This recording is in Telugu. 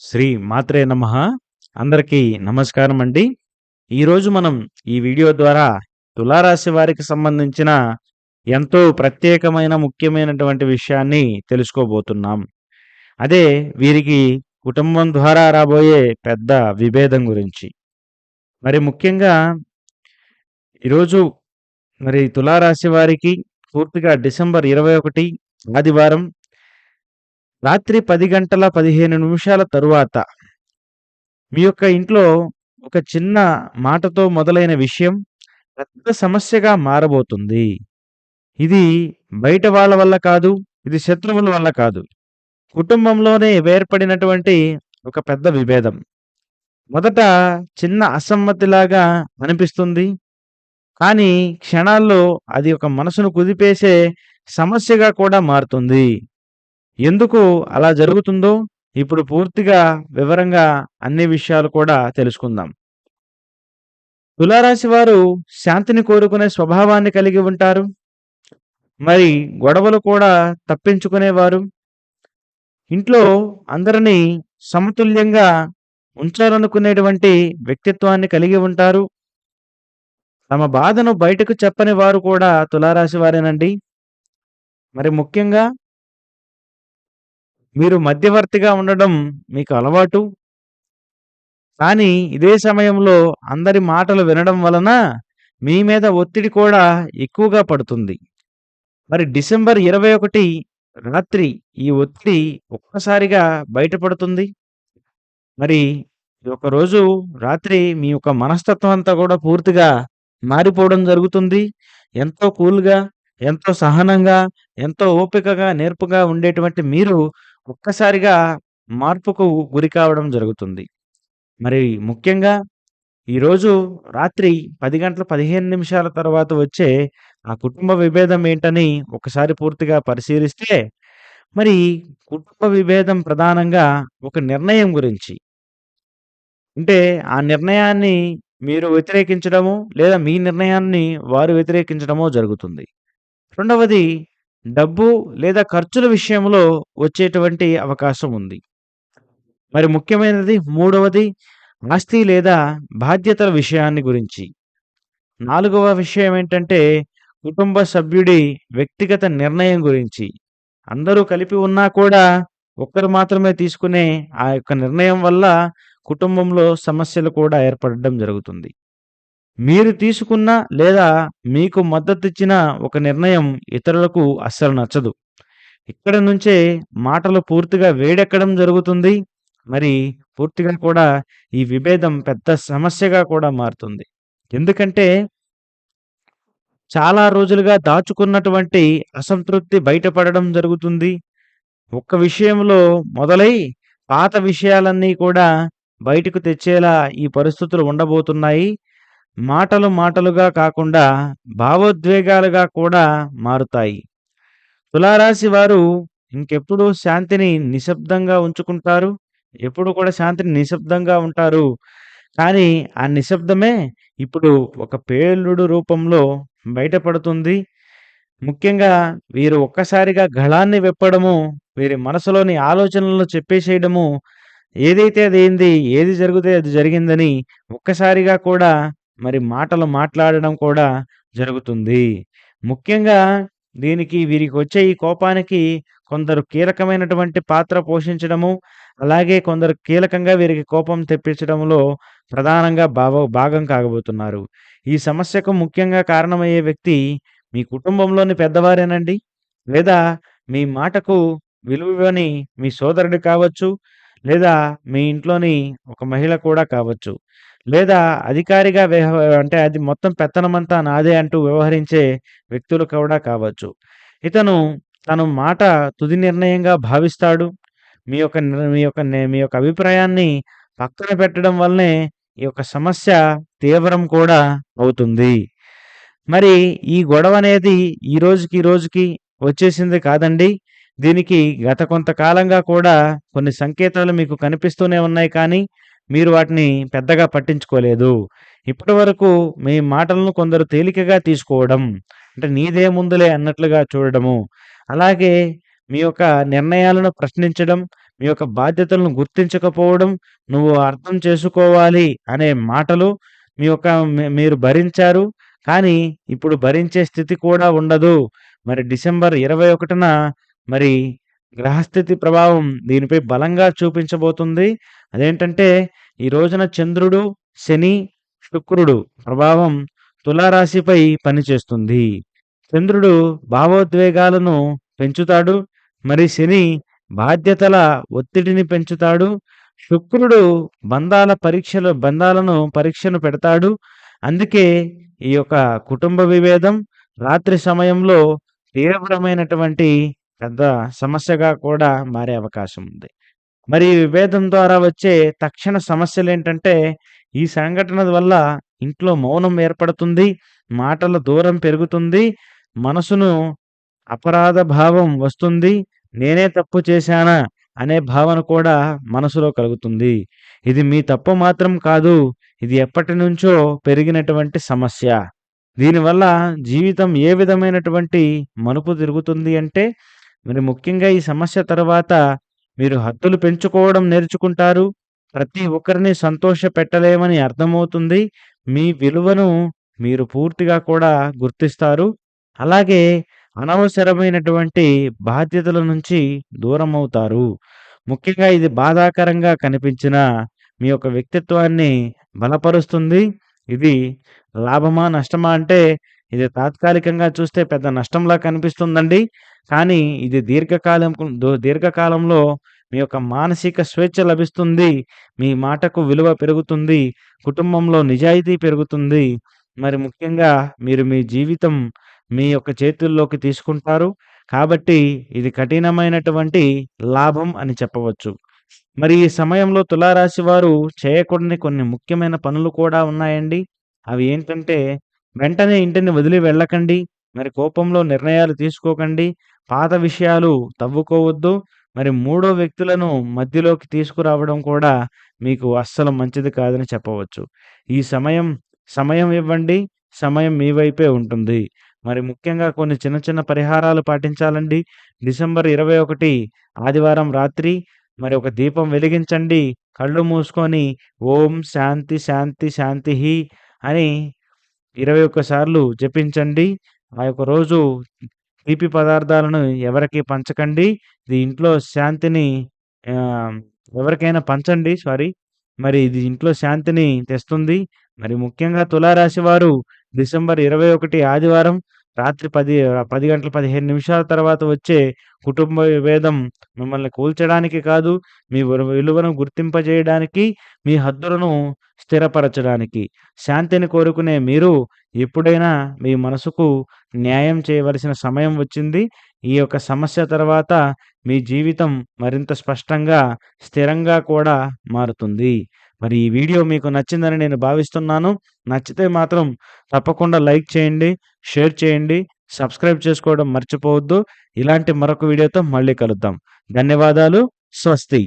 శ్రీ మాత్రే నమ. అందరికీ నమస్కారం అండి ఈరోజు మనం ఈ వీడియో ద్వారా తులారాశి వారికి సంబంధించిన ఎంతో ప్రత్యేకమైన ముఖ్యమైనటువంటి విషయాన్ని తెలుసుకోబోతున్నాం. అదే వీరికి కుటుంబం ద్వారా రాబోయే పెద్ద విభేదం గురించి. మరి ముఖ్యంగా ఈరోజు మరి తులారాశి వారికి పూర్తిగా డిసెంబర్ ఇరవై ఒకటి ఆదివారం రాత్రి పది గంటల పదిహేను నిమిషాల తరువాత మీ యొక్క ఇంట్లో ఒక చిన్న మాటతో మొదలైన విషయం పెద్ద సమస్యగా మారబోతుంది. ఇది బయట వాళ్ళ వల్ల కాదు ఇది శత్రువుల వల్ల కాదు. కుటుంబంలోనే ఏర్పడినటువంటి ఒక పెద్ద విభేదం. మొదట చిన్న అసమ్మతిలాగా అనిపిస్తుంది. కానీ క్షణాల్లో అది ఒక మనసును కుదిపేసే సమస్యగా కూడా మారుతుంది. ఎందుకు అలా జరుగుతుందో ఇప్పుడు పూర్తిగా వివరంగా అన్ని విషయాలు కూడా తెలుసుకుందాం. తులారాశి వారు శాంతిని కోరుకునే స్వభావాన్ని కలిగి ఉంటారు. మరి గొడవలు కూడా తప్పించుకునేవారు. ఇంట్లో అందరినీ సమతుల్యంగా ఉంచాలనుకునేటువంటి వ్యక్తిత్వాన్ని కలిగి ఉంటారు. తమ బాధను బయటకు చెప్పని వారు కూడా తులారాశి వారేనండి. మరి ముఖ్యంగా మీరు మధ్యవర్తిగా ఉండడం మీకు అలవాటు. కానీ ఇదే సమయంలో అందరి మాటలు వినడం వలన మీ మీద ఒత్తిడి కూడా ఎక్కువగా పడుతుంది. మరి డిసెంబర్ ఇరవై ఒకటి రాత్రి ఈ ఒత్తిడి ఒక్కసారిగా బయటపడుతుంది. మరి ఒకరోజు రాత్రి మీ యొక్క మనస్తత్వం అంతా కూడా పూర్తిగా మారిపోవడం జరుగుతుంది. ఎంతో కూల్గా ఎంతో సహనంగా ఎంతో ఓపికగా నేర్పుగా ఉండేటువంటి మీరు ఒక్కసారిగా మార్పుకు గురి కావడం జరుగుతుంది. మరి ముఖ్యంగా ఈరోజు రాత్రి పది గంటల పదిహేను నిమిషాల తర్వాత వచ్చే ఆ కుటుంబ విభేదం ఏంటని ఒకసారి పూర్తిగా పరిశీలిస్తే మరి కుటుంబ విభేదం ప్రధానంగా ఒక నిర్ణయం గురించి. అంటే ఆ నిర్ణయాన్ని మీరు వ్యతిరేకించడము లేదా మీ నిర్ణయాన్ని వారు వ్యతిరేకించడమో జరుగుతుంది. రెండవది డబ్బు లేదా ఖర్చుల విషయంలో వచ్చేటువంటి అవకాశం ఉంది. మరి ముఖ్యమైనది మూడవది ఆస్తి లేదా బాధ్యతల విషయాన్ని గురించి. నాలుగవ విషయం ఏంటంటే కుటుంబ సభ్యుడి వ్యక్తిగత నిర్ణయం గురించి. అందరూ కలిపి ఉన్నా కూడా ఒక్కరు మాత్రమే తీసుకునే ఆ యొక్క నిర్ణయం వల్ల కుటుంబంలో సమస్యలు కూడా ఏర్పడడం జరుగుతుంది. మీరు తీసుకున్న లేదా మీకు మద్దతిచ్చిన ఒక నిర్ణయం ఇతరులకు అస్సలు నచ్చదు. ఇక్కడ నుంచే మాటలు పూర్తిగా వేడెక్కడం జరుగుతుంది. మరి పూర్తిగా కూడా ఈ విభేదం పెద్ద సమస్యగా కూడా మారుతుంది. ఎందుకంటే చాలా రోజులుగా దాచుకున్నటువంటి అసంతృప్తి బయటపడడం జరుగుతుంది. ఒక్క విషయంలో మొదలై పాత విషయాలన్నీ కూడా బయటకు తెచ్చేలా ఈ పరిస్థితులు ఉండబోతున్నాయి. మాటలు మాటలుగా కాకుండా భావోద్వేగాలుగా కూడా మారుతాయి. తులారాశి వారు ఇంకెప్పుడు శాంతిని నిశ్శబ్దంగా ఉంచుకుంటారు? ఎప్పుడు కూడా శాంతిని నిశ్శబ్దంగా ఉంటారు. కానీ ఆ నిశ్శబ్దమే ఇప్పుడు ఒక పేలుడు రూపంలో బయటపడుతుంది. ముఖ్యంగా వీరు ఒక్కసారిగా గళాన్ని విప్పడము వీరి మనసులోని ఆలోచనలను చెప్పేసేయడము ఏదైతే అది ఏంది ఏది జరిగితే అది జరిగిందని ఒక్కసారిగా కూడా మరి మాటలు మాట్లాడడం కూడా జరుగుతుంది. ముఖ్యంగా దీనికి వీరికి వచ్చే ఈ కోపానికి కొందరు కీలకమైనటువంటి పాత్ర పోషించడము అలాగే కొందరు కీలకంగా వీరికి కోపం తెప్పించడంలో ప్రధానంగా భావ భాగం కాగబోతున్నారు. ఈ సమస్యకు ముఖ్యంగా కారణమయ్యే వ్యక్తి మీ కుటుంబంలోని పెద్దవారేనండి? లేదా మీ మాటకు విలువని మీ సోదరుడు కావచ్చు లేదా మీ ఇంట్లోని ఒక మహిళ కూడా కావచ్చు. లేదా అధికారిగా అంటే అది మొత్తం పెత్తనమంతా నాదే అంటూ వ్యవహరించే వ్యక్తులు కూడా కావచ్చు. ఇతను తను మాట తుది నిర్ణయంగా భావిస్తాడు. మీ యొక్క మీ యొక్క నే- మీ యొక్క అభిప్రాయాన్ని పక్కన పెట్టడం వల్లనే ఈ యొక్క సమస్య తీవ్రం కూడా అవుతుంది. మరి ఈ గొడవ అనేది ఈ రోజుకి ఈ రోజుకి వచ్చేసింది కాదండి. దీనికి గత కొంతకాలంగా కూడా కొన్ని సంకేతాలు మీకు కనిపిస్తూనే ఉన్నాయి కానీ మీరు వాటిని పెద్దగా పట్టించుకోలేదు ఇప్పటి వరకు మీ మాటలను కొందరు తేలికగా తీసుకోవడం అంటే నీదే ముందులే అన్నట్లుగా చూడడము అలాగే మీ యొక్క నిర్ణయాలను ప్రశ్నించడం మీ యొక్క బాధ్యతలను గుర్తించకపోవడం, నువ్వు అర్థం చేసుకోవాలి అనే మాటలు మీ యొక్క మీరు భరించారు. కానీ ఇప్పుడు భరించే స్థితి కూడా ఉండదు. మరి డిసెంబర్ 21న మరి గ్రహస్థితి ప్రభావం దీనిపై బలంగా చూపించబోతుంది. అదేంటంటే ఈ రోజున చంద్రుడు, శని, శుక్రుడు ప్రభావం తులారాశిపై పనిచేస్తుంది. చంద్రుడు భావోద్వేగాలను పెంచుతాడు. మరి శని బాధ్యతల ఒత్తిడిని పెంచుతాడు. శుక్రుడు బంధాల పరీక్షలు బంధాలను పరీక్షను పెడతాడు. అందుకే ఈ యొక్క కుటుంబ విభేదం రాత్రి సమయంలో తీవ్రమైనటువంటి పెద్ద సమస్యగా కూడా మారే అవకాశం ఉంది. మరి ఈ విభేదం ద్వారా వచ్చే తక్షణ సమస్యలు ఏంటంటే ఈ సంఘటన వల్ల ఇంట్లో మౌనం ఏర్పడుతుంది. మాటల దూరం పెరుగుతుంది. మనసును అపరాధ భావం వస్తుంది. నేనే తప్పు చేశానా అనే భావన కూడా మనసులో కలుగుతుంది. ఇది మీ తప్పు మాత్రం కాదు. ఇది ఎప్పటి నుంచో పెరిగినటువంటి సమస్య. దీనివల్ల జీవితం ఏ విధమైనటువంటి మనుపు తిరుగుతుంది అంటే మరి ముఖ్యంగా ఈ సమస్య తర్వాత మీరు హద్దులు పెంచుకోవడం నేర్చుకుంటారు. ప్రతి ఒక్కరిని సంతోష పెట్టలేమని అర్థమవుతుంది. మీ విలువను మీరు పూర్తిగా కూడా గుర్తిస్తారు. అలాగే అనవసరమైనటువంటి బాధ్యతల నుంచి దూరం అవుతారు ముఖ్యంగా ఇది బాధాకరంగా కనిపించిన మీ యొక్క వ్యక్తిత్వాన్ని బలపరుస్తుంది. ఇది లాభమా? నష్టమా? అంటే ఇది తాత్కాలికంగా చూస్తే పెద్ద నష్టంలా కనిపిస్తుందండి. కానీ ఇది దీర్ఘకాలం దీర్ఘకాలంలో మీ యొక్క మానసిక స్వేచ్ఛ లభిస్తుంది. మీ మాటకు విలువ పెరుగుతుంది. కుటుంబంలో నిజాయితీ పెరుగుతుంది. మరి ముఖ్యంగా మీరు మీ జీవితం మీ యొక్క చేతుల్లోకి తీసుకుంటారు. కాబట్టి ఇది కఠినమైనటువంటి లాభం అని చెప్పవచ్చు. మరి ఈ సమయంలో తులారాశి వారు చేయకూడని కొన్ని ముఖ్యమైన పనులు కూడా ఉన్నాయండి. అవి ఏంటంటే వెంటనే ఇంటిని వదిలి వెళ్ళకండి. మరి కోపంలో నిర్ణయాలు తీసుకోకండి. పాత విషయాలు తవ్వుకోవద్దు. మరి మూడో వ్యక్తులను మధ్యలోకి తీసుకురావడం కూడా మీకు అస్సలు మంచిది కాదని చెప్పవచ్చు. ఈ సమయం సమయం ఇవ్వండి. సమయం మీ వైపే ఉంటుంది. మరి ముఖ్యంగా కొన్ని చిన్న చిన్న పరిహారాలు పాటించాలండి. డిసెంబర్ 21 ఆదివారం రాత్రి మరి ఒక దీపం వెలిగించండి. కళ్ళు మూసుకొని ఓం శాంతి శాంతి శాంతి అని 21 సార్లు జపించండి. ఆ యొక్క రోజు తీపి పదార్థాలను ఎవరికి పంచకండి. ఇది ఇంట్లో శాంతిని ఎవరికైనా పంచండి సారీ. మరి ఇది ఇంట్లో శాంతిని తెస్తుంది. మరి ముఖ్యంగా తులారాశి వారు డిసెంబర్ 21 ఆదివారం రాత్రి పది పది గంటల 15 నిమిషాల తర్వాత వచ్చే కుటుంబ విభేదం మిమ్మల్ని కూల్చడానికి కాదు. మీ విలువను గుర్తింపజేయడానికి, మీ హద్దులను స్థిరపరచడానికి. శాంతిని కోరుకునే మీరు ఎప్పుడైనా మీ మనసుకు న్యాయం చేయవలసిన సమయం వచ్చింది. ఈ యొక్క సమస్య తర్వాత మీ జీవితం మరింత స్పష్టంగా, స్థిరంగా కూడా మారుతుంది. మరి ఈ వీడియో మీకు నచ్చిందని నేను భావిస్తున్నాను. నచ్చితే మాత్రం తప్పకుండా లైక్ చేయండి. షేర్ చేయండి. సబ్స్క్రైబ్ చేసుకోవడం మర్చిపోవద్దు. ఇలాంటి మరొక వీడియోతో మళ్ళీ కలుద్దాం. ధన్యవాదాలు. స్వస్తి.